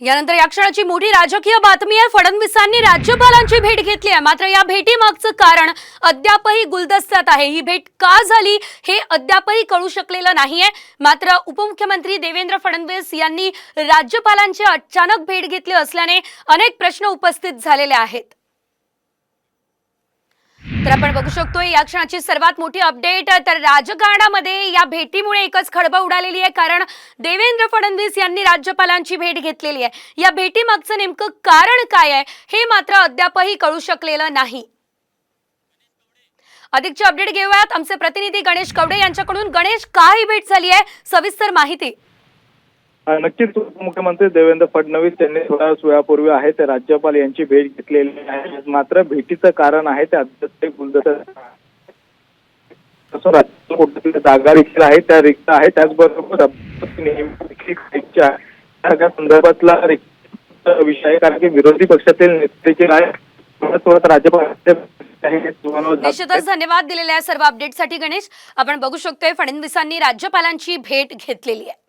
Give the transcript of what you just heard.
यानंतर या क्षणाची मोठी राजकीय बातमी आहे. फडणवीसांनी राज्यपालांची भेट घेतली आहे. मात्र या भेटीमागचं कारण अद्यापही गुलदस्त्यात आहे. ही भेट का झाली हे अद्यापही कळू शकलेलं नाहीये मात्र उपमुख्यमंत्री देवेंद्र फडणवीस यांनी राज्यपालांची अचानक भेट घेतली असल्याने अनेक प्रश्न उपस्थित झालेले आहेत. तर आपण बघू शकतो या क्षणाची सर्वात मोठी अपडेट तर राजकारणामध्ये या भेटीमुळे एकच खळबळ उडालेली आहे कारण देवेंद्र फडणवीस यांनी राज्यपालांची भेट घेतलेली आहे. या भेटीमागचं नेमकं कारण काय आहे हे मात्र अद्यापही कळू शकलेलं नाही. अधिकची अपडेट घेऊयात. आमचे प्रतिनिधी गणेश कवडे यांच्याकडून. गणेश का ही भेट झाली आहे? सविस्तर माहिती. नक्कीच उपमुख्यमंत्री देवेंद्र फडणवीस यांनी थोड्या वेळापूर्वी आहे ते राज्यपाल यांची भेट घेतलेली आहे. मात्र भेटीचं कारण आहे ते अध्यक्ष ते जागा देखील आहेत त्या रिक्त आहेत त्याचबरोबर आहे. सगळ्या संदर्भातला रिक्त विषय आहे कारण की विरोधी पक्षातील नेते जे आहेत थोडं राज्यपाल निश्चितच धन्यवाद दिलेल्या सर्व अपडेटसाठी गणेश. आपण बघू शकतोय फडणवीसांनी राज्यपालांची भेट घेतलेली आहे.